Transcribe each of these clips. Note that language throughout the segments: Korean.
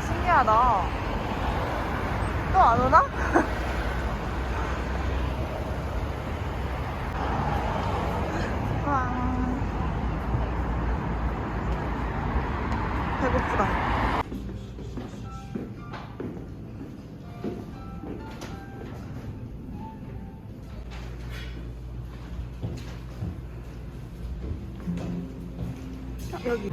신기하다. 또 안 오나? 와. 배고프다. 여기.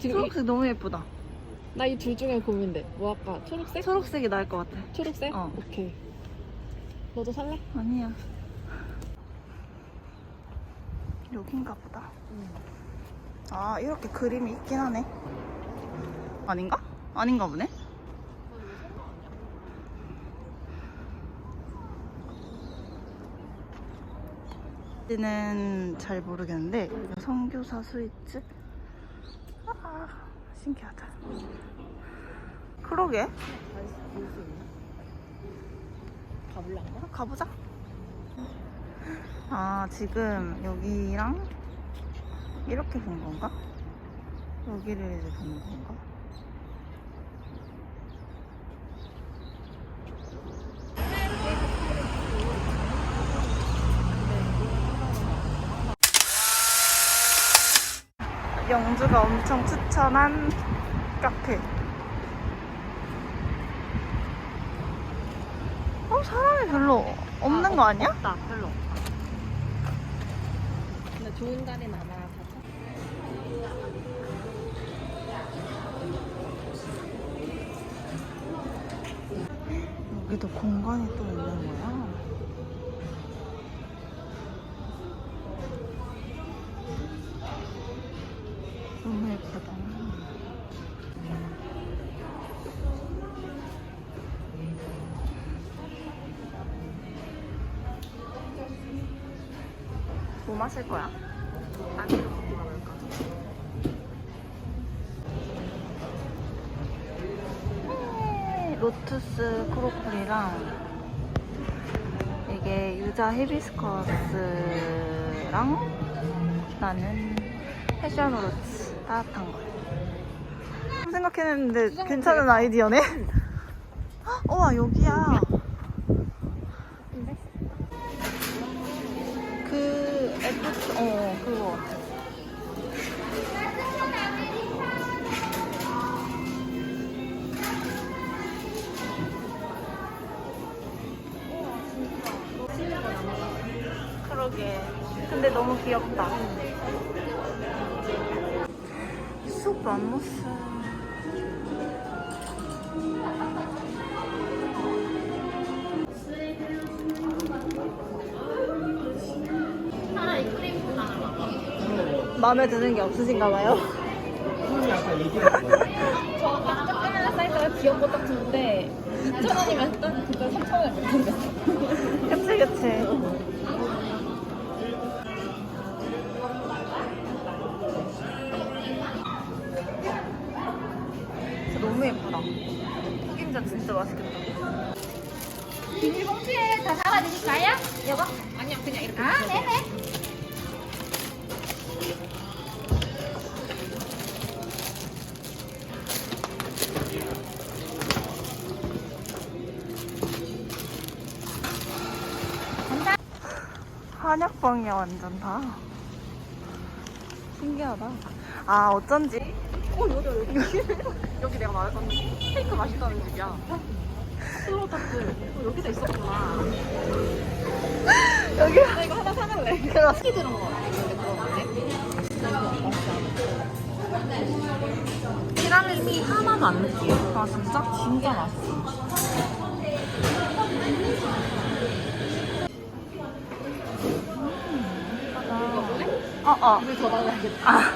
지금 초록색 너무 예쁘다 나 이 둘 중에 고민돼. 뭐 할까? 초록색? 초록색이 나을 것 같아 초록색? 어. 오케이. 너도 살래? 아니야 여긴가 보다 아 이렇게 그림이 있긴 하네 아닌가? 아닌가 보네 는잘 모르겠는데 성교사 스위트 아 신기하다 그러게 가볼래 안 가? 가보자. 아, 지금 여기랑 이렇게 본 건가? 여기를 이제 본 건가? 영주가 엄청 추천한 카페. 어, 사람이 별로 없는 거 아니야? 없다. 별로 없다. 근데 좋은 자리는 아마 다 여기도 공간이 또 있는 마실 거야? 먹고 가볼까? 네, 로투스 크로콜이랑 이게 유자 히비스커스랑 나는 패션으로츠 따뜻한 거 생각했는데 괜찮은 아이디어네 헉, 우와 여기야 어 그거 그러게. 근데 너무 귀엽다. 쑥 맘모스. 마음에 드는 게 없으신가 봐요. 저 깜짝깜짝 사이즈가 귀여운 것 같은데 2,000원이면 딱 그거 3,000원 못하겠어. 그치, 그치. 진짜 너무 예쁘다. 흑임자 진짜 맛있겠다. 비닐봉투에 다 담아드릴까요? 여보? 아니야 그냥 이렇게. 아, 네네. 한약방이야 완전 다. 신기하다. 아 어쩐지. 어 여기 여기 여기 내가 말했던 스테이크 맛있다는 집이야. 스로타트 어, 여기도 있었구나. 여기 나 이거 하나 사갈래. ski 들은 거 티라미수 하나도 안 느끼해. 아 진짜? 진짜 맛있어. 볼래? 어 어. 물더 달라야겠다. 아.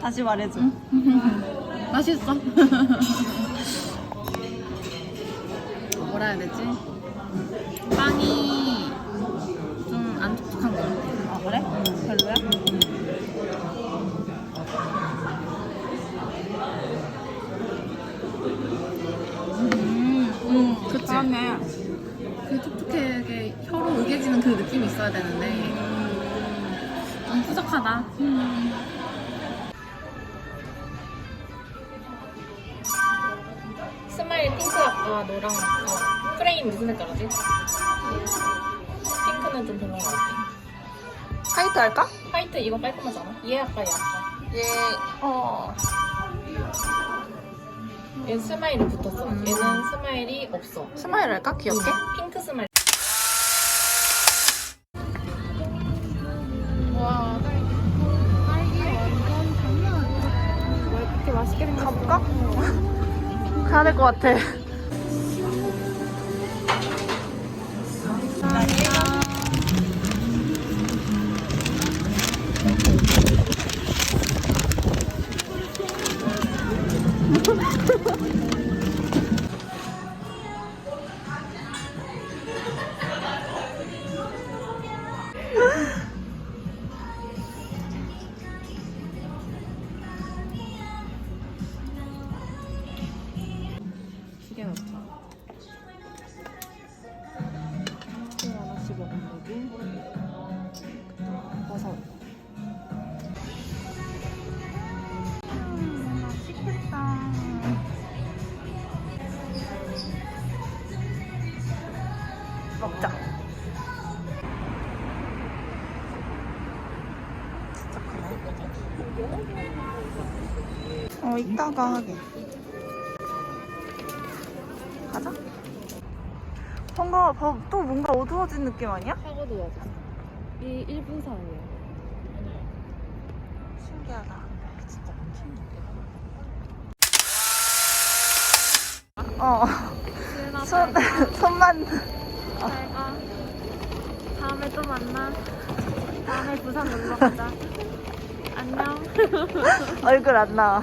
다시 말해줘. 맛있어. 뭐라 해야 되지? 빵이 좀 안 촉촉한 것 같아. 아 그래? 별로야? 음, 음, 그치? 그러네. 그 촉촉하게 혀로 으개지는 그 느낌이 있어야 되는데 좀 부족하다. 스마일 핑크 아까 너랑 아까 프레임 무슨 색깔이지? 핑크는 좀 별로인 것 같아. 화이트 할까? 화이트 이거 깔끔하잖아. 얘 아까 얘 아까. 얘, 어. 얘는 스마일이 붙었어. 음. 얘는 스마일이 없어. 스마일 할까? 귀엽게? 핑크 스마일. 가볼까? 가야 될 것 같아. 어, 이따가 하게. 가자. 뭔가 봐- 또 뭔가 어두워진 느낌 아니야? 하고도 와줬어. 이 1분 사이에. 신기하다. 진짜 어. 손, 손만. 잘가 다음에 또 만나 다음에 부산 놀러 가자 안녕 얼굴 안 나와.